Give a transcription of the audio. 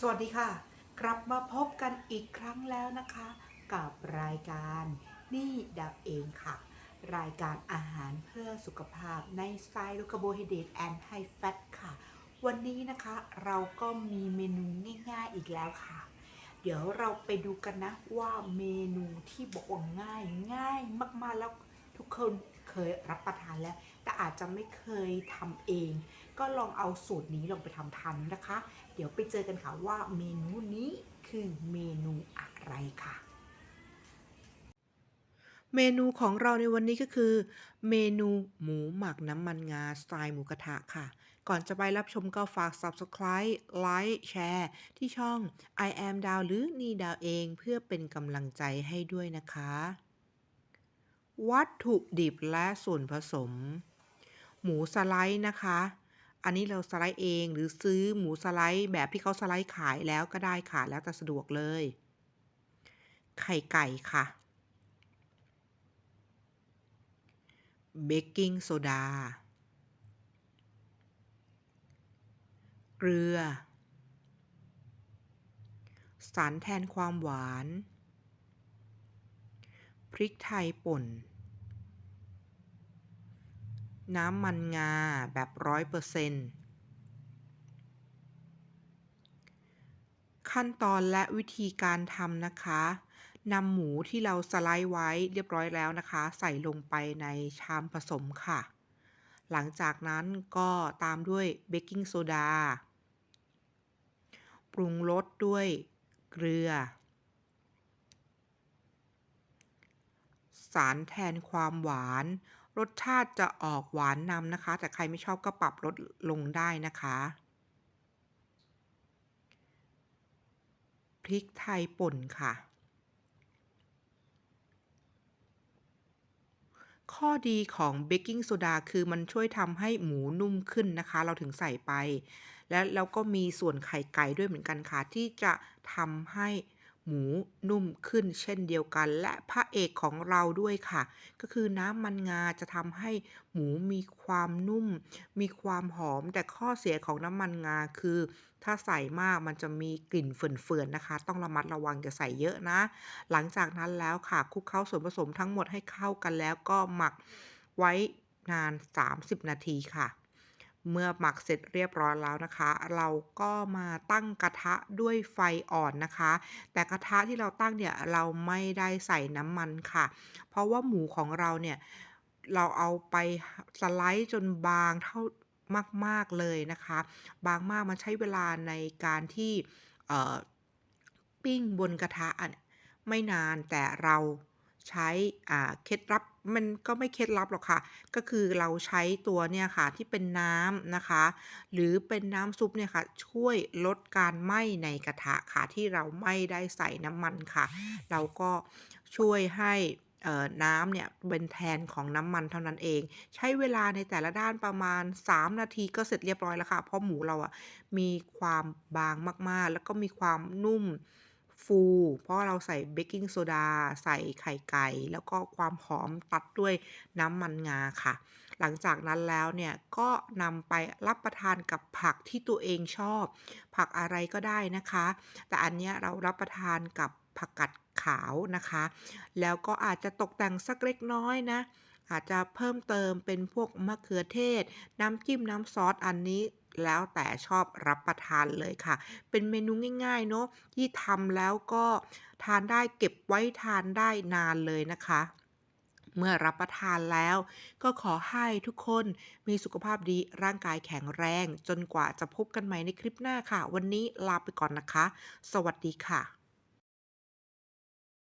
สวัสดีค่ะ กลับมาพบกันอีกครั้งแล้วนะคะ กับรายการนี่ดับเองค่ะ รายการอาหารเพื่อสุขภาพในสไตล์โลคาร์โบไฮเดรตแอนด์ไฮแฟตค่ะ วันนี้นะคะเราก็มีเมนูง่ายๆอีกแล้วค่ะ เดี๋ยวเราไปดูกันนะว่าเมนูที่บอกว่าง่ายง่ายมากๆแล้วทุกคน เคยรับประทานแล้ว แต่อาจจะไม่เคยทำเอง ก็ลองเอาสูตรนี้ลองไปทำทานนะคะ เดี๋ยวไปเจอกันค่ะว่าเมนูนี้คือเมนูอะไรค่ะ เมนูของเราในวันนี้ก็คือ เมนูหมูหมักน้ำมันงาสไตล์หมูกระทะค่ะ ก่อนจะไปรับชมก็ฝาก subscribe ไลค์แชร์ที่ช่อง I am ดาวหรือนีดาวเองเพื่อเป็นกำลังใจให้ด้วยนะคะ วัตถุดิบและส่วนผสม หมูสไลด์นะคะ อันนี้เราสไลด์เองหรือซื้อหมูสไลด์แบบที่เขาสไลด์ขายแล้วก็ได้ค่ะแล้วแต่สะดวกเลย ไข่ไก่ค่ะ เบกกิ้งโซดา เกลือ สารแทนความหวานพริกไทยป่น น้ำมันงาแบบร้อยเปอร์เซ็นต์ขั้นตอนและวิธีการทำนะคะนำหมูที่เราสไลด์ไว้เรียบร้อยแล้วนะคะ ใส่ลงไปในชามผสมค่ะ หลังจากนั้นก็ตามด้วยเบกกิ้งโซดา ปรุงรสด้วยเกลือ สารแทนความหวาน รสชาติจะออกหวานนำนะคะ แต่ใครไม่ชอบก็ปรับลดลงได้นะคะพริกไทยป่นค่ะ ข้อดีของเบกกิ้งโซดาคือมันช่วยทำให้หมูนุ่มขึ้นนะคะ เราถึงใส่ไป และแล้วก็มีส่วนไข่ไก่ด้วยเหมือนกันค่ะ ที่จะทำให้ หมูนุ่มขึ้นเช่นเดียวกัน และพระเอกของเราด้วยค่ะ ก็คือน้ำมันงาจะทำให้หมูมีความนุ่ม มีความหอม แต่ข้อเสียของน้ำมันงาคือ ถ้าใส่มากมันจะมีกลิ่นเฟื่อนๆนะคะ ต้องระมัดระวังจะใส่เยอะนะ หลังจากนั้นแล้วค่ะคลุกเคล้าส่วนผสมทั้งหมดให้เข้ากันแล้วก็หมักไว้นาน 30 นาทีค่ะ เมื่อหมักเสร็จเรียบร้อยแล้วนะคะ เราก็มาตั้งกระทะด้วยไฟอ่อนนะคะ แต่กระทะที่เราตั้งเนี่ยเราไม่ได้ใส่น้ำมันค่ะ เพราะว่าหมูของเราเนี่ยเราเอาไปสไลด์จนบางเท่ามาก ๆ เลยนะคะ บางมากมันใช้เวลาในการที่เอ่อปิ้งบนกระทะอะไม่นานแต่เรา ใช้เคล็ดลับมันก็ไม่เคล็ดลับหรอกค่ะ ก็คือเราใช้ตัวเนี่ยค่ะที่เป็นน้ำนะคะ หรือเป็นน้ำซุปเนี่ยค่ะช่วยลดการไหม้ในกระทะค่ะที่เราไม่ได้ใส่น้ำมันค่ะ เราก็ช่วยให้น้ำเนี่ยเป็นแทนของน้ำมันเท่านั้นเอง ใช้เวลาในแต่ละด้านประมาณ 3 นาทีก็เสร็จเรียบร้อยแล้วค่ะ เพราะหมูเราอะมีความบางมากๆ แล้วก็มีความนุ่ม ฟู เพราะเราใส่เบกกิ้งโซดาใส่ไข่ไก่ แล้วก็ความหอมตัดด้วยน้ำมันงาค่ะ หลังจากนั้นแล้วเนี่ยก็นำไปรับประทานกับผักที่ตัวเองชอบ ผักอะไรก็ได้นะคะ แต่อันเนี้ยเรารับประทานกับผักกัดขาวนะคะ แล้วก็อาจจะตกแต่งสักเล็กน้อยนะอาจจะเพิ่มเติมเป็นพวกมะเขือเทศ น้ำจิ้มน้ำซอสอันนี้ แล้วแต่ชอบรับประทานเลยค่ะ เป็นเมนูง่าย ๆ เนาะที่ทำแล้วก็ทานได้เก็บไว้ทานได้นานเลยนะคะ เมื่อรับประทานแล้ว ก็ขอให้ทุกคนมีสุขภาพดีร่างกายแข็งแรง จนกว่าจะพบกันใหม่ในคลิปหน้าค่ะ วันนี้ลาไปก่อนนะคะ สวัสดีค่ะ